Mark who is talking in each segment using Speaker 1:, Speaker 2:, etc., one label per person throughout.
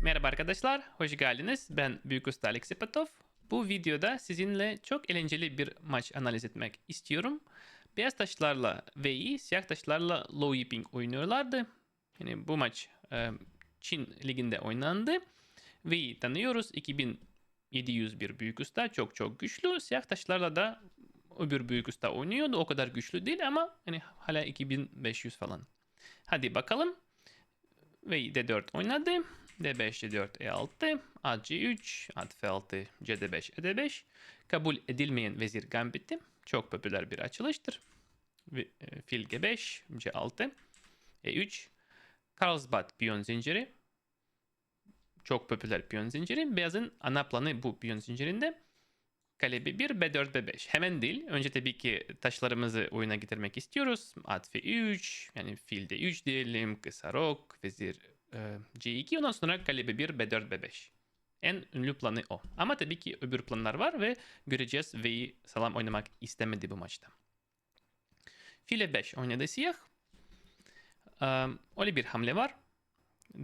Speaker 1: Merhaba arkadaşlar, hoş geldiniz. Ben Büyük Usta Alex Ipatov. Bu videoda sizinle çok eğlenceli bir maç analiz etmek istiyorum. Beyaz taşlarla VI, siyah taşlarla Low Yiping oynuyorlardı. Yani bu maç e, Çin liginde oynandı. VI tanıyoruz. 2701 büyük usta çok çok güçlü. Siyah taşlarla da öbür büyük usta oynuyordu. O kadar güçlü değil ama hani hala 2500 falan. Hadi bakalım. Ve D4 oynadı. D5, C4, E6, at C3, at F6, CD5, ED5. Kabul edilmeyen vezir gambiti. Çok popüler bir açılıştır. E, Fil G5, C6, E3. Carlsbad piyon zinciri. Çok popüler piyon zinciri. Beyazın ana planı bu piyon zincirinde. Kale B1, B4, B5. Hemen değil. Önce tabii ki taşlarımızı oyuna getirmek istiyoruz. At F3, yani fil D3 diyelim, kısa rok, vezir C2. Ondan sonra kale B1, B4, B5. En ünlü planı o. Ama tabii ki öbür planlar var ve göreceğiz V'yi salam oynamak istemedi bu maçta. File 5 oynadı siyah. Ee, öyle bir hamle var.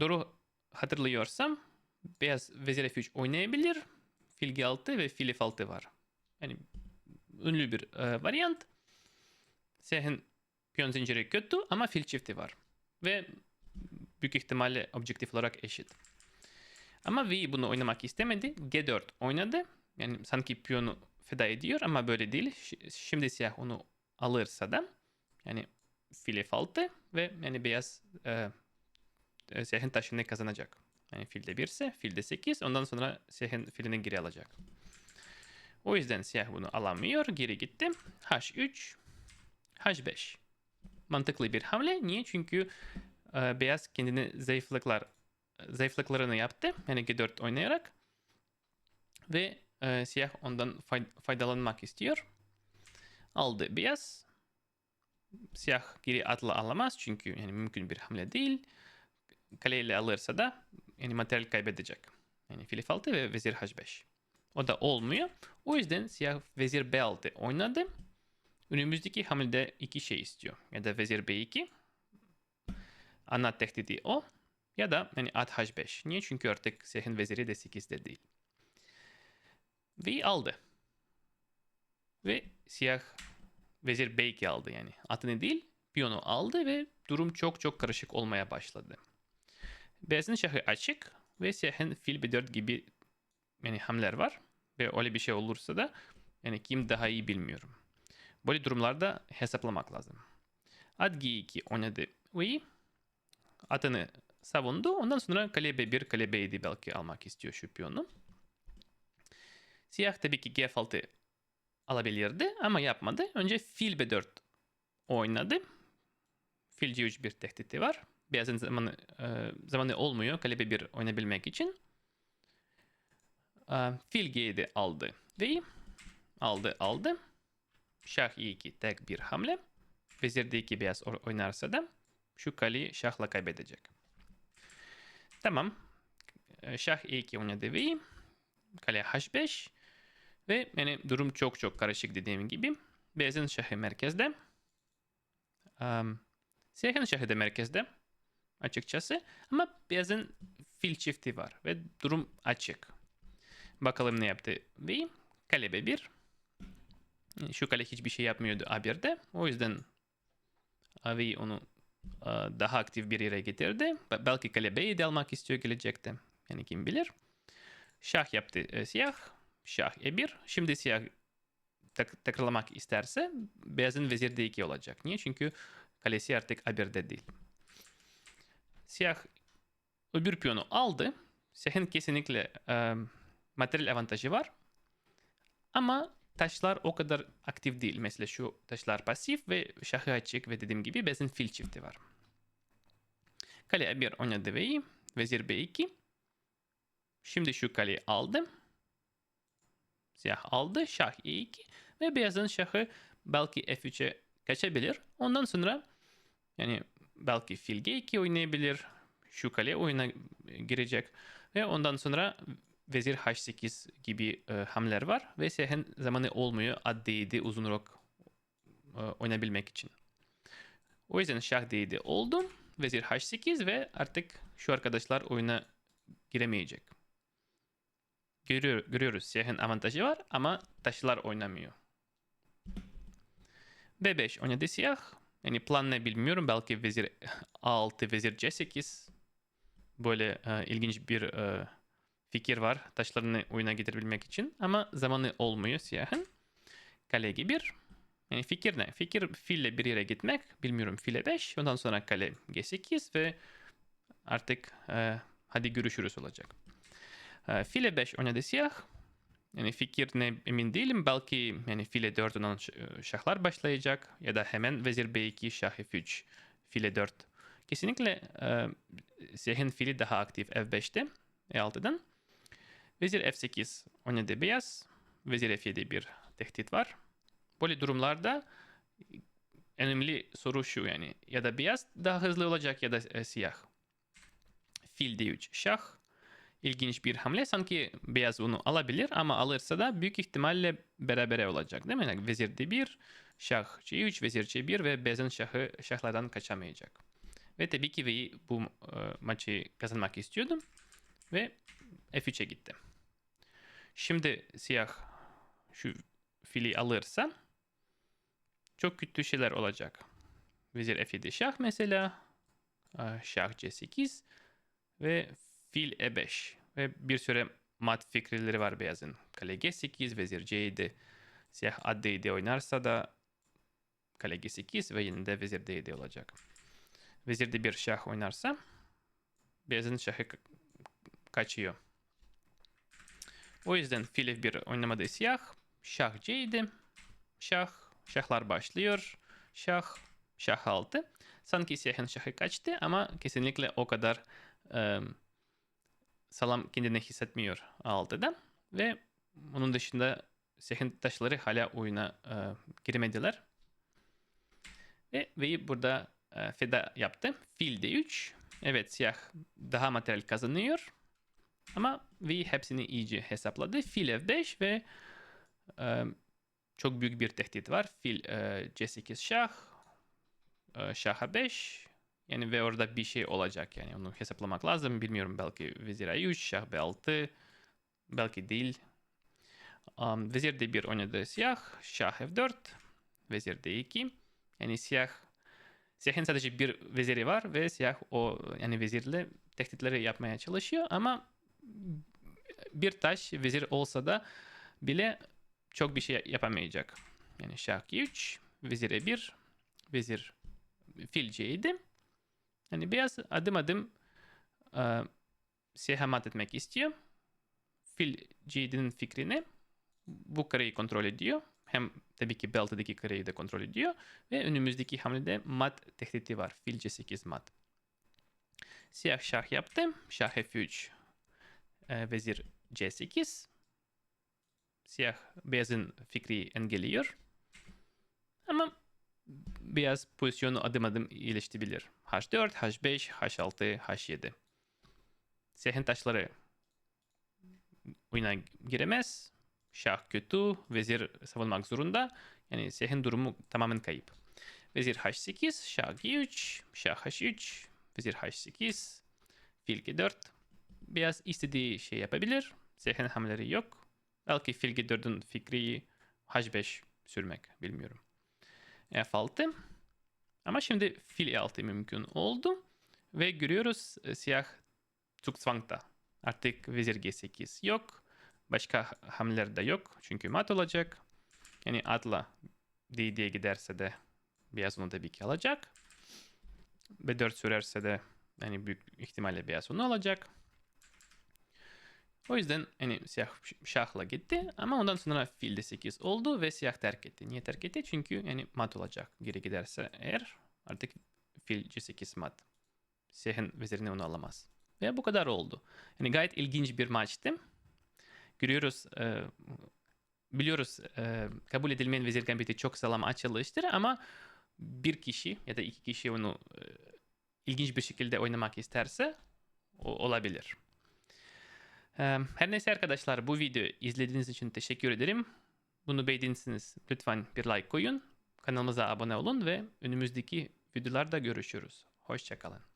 Speaker 1: Doğru hatırlıyorsam beyaz vezir F3 oynayabilir. Fil G6 ve fil F6 var. Yani ünlü bir e, varyant. Siyahın piyon zinciri kötü ama fil çifti var. Ve büyük ihtimalle objektif olarak eşit. Ama V bunu oynamak istemedi. G4 oynadı. Yani sanki piyonu feda ediyor ama böyle değil. Şimdi siyah onu alırsa da yani fil F6 ve yani beyaz e, e, siyahın taşını kazanacak. Yani filde 1 ise filde 8 ondan sonra siyahın filini geri alacak. O yüzden siyah bunu alamıyor. Geri gitti. H3 H5. Mantıklı bir hamle. Niye? Çünkü e, beyaz kendine zayıflıklar zayıflıklarını yaptı. Yani G4 oynayarak. Ve e, siyah ondan fay- faydalanmak istiyor. Aldı beyaz. Siyah geri atla alamaz çünkü yani mümkün bir hamle değil. Kaleyle alırsa da yani materyal kaybedecek. Yani fil F6 ve vezir H5. O da olmuyor. O yüzden siyah vezir B6 oynadı. Önümüzdeki hamlede iki şey istiyor. Ya da vezir B2. Ana tehdidi o. Ya da yani at H5. Niye? Çünkü artık siyahın veziri de 8'de değil. V aldı. Ve siyah vezir B2 aldı yani. Atını değil piyonu aldı ve durum çok çok karışık olmaya başladı. Beyazın şahı açık ve siyahın fil B4 gibi yani hamleler var. Ve öyle bir şey olursa da yani kim daha iyi bilmiyorum. Böyle durumlarda hesaplamak lazım. At G2 oynadı ve atını savundu. Ondan sonra kale B1, kale B7 belki almak istiyor şu. Siyah tabii ki G6 alabilirdi ama yapmadı. Önce fil B4 oynadı. Fil C3 bir tehdidi var. Beyazın zamanı, e, zamanı olmuyor kale B1 oynayabilmek için. E, fil G7 aldı ve aldı aldı. Şah E2 tek bir hamle. Vezir D2 beyaz oynarsa da şu kaleyi şahla kaybedecek. Tamam. E, Şah E2 oynadı ve kale H5 ve yani durum çok çok karışık dediğim gibi. Beyazın şahı merkezde. Um, siyahın şahı da merkezde açıkçası. Ama beyazın fil çifti var ve durum açık. Bakalım ne yaptı ve kale B1. Şu kale hiçbir şey yapmıyordu A1'de. O yüzden Avi onu daha aktif bir yere getirdi. Be- Belki kale B7 almak istiyor gelecekte. Yani kim bilir. Şah yaptı e, siyah. Şah E1. Şimdi siyah tek- tekrarlamak isterse beyazın vezir D2 olacak. Niye? Çünkü kalesi artık A1'de değil. Siyah öbür piyonu aldı. Siyahın kesinlikle e, materyal avantajı var. Ama taşlar o kadar aktif değil. Mesela şu taşlar pasif ve şahı açık ve dediğim gibi beyazın fil çifti var. Kale A1 oynadı ve. Vezir B2. Şimdi şu kaleyi aldım. Siyah aldı. Şah E2. Ve beyazın şahı belki F3'e kaçabilir. Ondan sonra yani belki fil G2 oynayabilir. Şu kale oyuna girecek. Ve ondan sonra vezir H8 gibi e, hamleler var. Ve siyahın zamanı olmuyor at D7 uzun rok e, oynayabilmek için. O yüzden şah D7 oldu. Vezir H8 ve artık şu arkadaşlar oyuna giremeyecek. Görüyor, görüyoruz siyahın avantajı var ama taşlar oynamıyor. B5 oynadı siyah. Yani plan ne bilmiyorum. Belki vezir A6, vezir C8. Böyle e, ilginç bir e, fikir var. Taşlarını oyuna getirebilmek için. Ama zamanı olmuyor siyahın. Kale G1. Yani fikir ne? Fikir fille bir yere gitmek. Bilmiyorum file 5. Ondan sonra kale G8 ve artık e, hadi görüşürüz olacak. E, file 5 oynadı siyah. Yani fikir ne emin değilim. Belki yani file 4 olan şahlar başlayacak ya da hemen vezir B2, şah F3, file 4. Kesinlikle e, siyahın fili daha aktif F5'te, E6'dan. Vezir F8 oynadı beyaz. Vezir F7 bir tehdit var. Böyle durumlarda önemli soru şu yani ya da beyaz daha hızlı olacak ya da e, siyah. Fil D3 şah. İlginç bir hamle. Sanki beyaz onu alabilir ama alırsa da büyük ihtimalle berabere olacak değil mi? Yani vezir D1, şah C3, vezir C1 ve beyazın şahı şahlardan kaçamayacak. Ve tabii ki bu e, maçı kazanmak istiyordum. Ve F3'e gittim. Şimdi siyah şu fili alırsa çok kötü şeyler olacak. Vezir F7 şah mesela. Şah C8 ve fil E5 ve bir süre mat fikirleri var beyazın. Kale G8, vezir C7, siyah at D7 oynarsa da kale G8 ve yine de vezir D7 olacak. Vezir de bir şah oynarsa beyazın şahı kaçıyor. O yüzden fil F1 oynamadı siyah. Şah C7, şah, şahlar başlıyor. Şah, şah 6. Sanki siyahın şahı kaçtı ama kesinlikle o kadar um, Salam kendini hissetmiyor altıda. Ve onun dışında siyahın taşları hala oyuna e, giremediler. Ve V'yi burada e, feda yaptı. Fil D3. Evet siyah daha materyal kazanıyor. Ama V'yi hepsini iyice hesapladı. Fil F5 ve e, çok büyük bir tehdit var. Fil e, C8 şah. E, şah A5. Yani ve orada bir şey olacak yani onu hesaplamak lazım. Bilmiyorum belki vezir A3, şah B6 belki değil. Um, vezir D1 oynadı siyah, şah F4, vezir D2. Yani siyah siyahın sadece bir veziri var ve siyah o yani vezirle tehditleri yapmaya çalışıyor ama bir taş vezir olsa da bile çok bir şey yapamayacak. Yani şah G3, vezir E1, vezir fil C7. Yani beyaz adım adım e, sehamat etmek istiyor. Fil G7'nin fikrini bu kareyi kontrol ediyor. Hem tabii ki beltedeki kareyi de kontrol ediyor. Ve önümüzdeki hamlede mat tehdidi var. Fil C8 mat. Siyah şah yaptı. Şah F3 vezir C8. Siyah beyazın fikri engelliyor. Ama beyaz pozisyonu adım adım iyileştirebilir. H4, H5, H6, H7. Siyahın taşları oyuna giremez. Şah kötü, vezir savunmak zorunda. Yani siyahın durumu tamamen kayıp. Vezir H8, Şah G3, Şah H3, Vezir H8, Fil G4. Beyaz istediği şey yapabilir. Siyahın hamleleri yok. Belki Fil G4'ün fikri H5 sürmek bilmiyorum. F6. Ama şimdi fil E6 mümkün oldu. Ve görüyoruz e, siyah Zugzwang'da. Artık vezir G8 yok. Başka hamleler de yok. Çünkü mat olacak. Yani atla D giderse de beyaz onu tabii ki alacak. B4 sürerse de yani büyük ihtimalle beyaz onu alacak. O yüzden yani siyah şahla gitti ama ondan sonra fil de 8 oldu ve siyah terk etti. Niye terk etti? Çünkü yani mat olacak. Geri giderse eğer artık fil c8 mat. Siyahın vezirini onu alamaz. Ve bu kadar oldu. Yani gayet ilginç bir maçtı. Görüyoruz, e, biliyoruz e, kabul edilmeyen vezir gambiti çok sağlam açılıştır ama bir kişi ya da iki kişi onu e, ilginç bir şekilde oynamak isterse o, olabilir. Her neyse arkadaşlar bu videoyu izlediğiniz için teşekkür ederim. Bunu beğendiyseniz lütfen bir like koyun. Kanalımıza abone olun ve önümüzdeki videolarda görüşürüz. Hoşçakalın.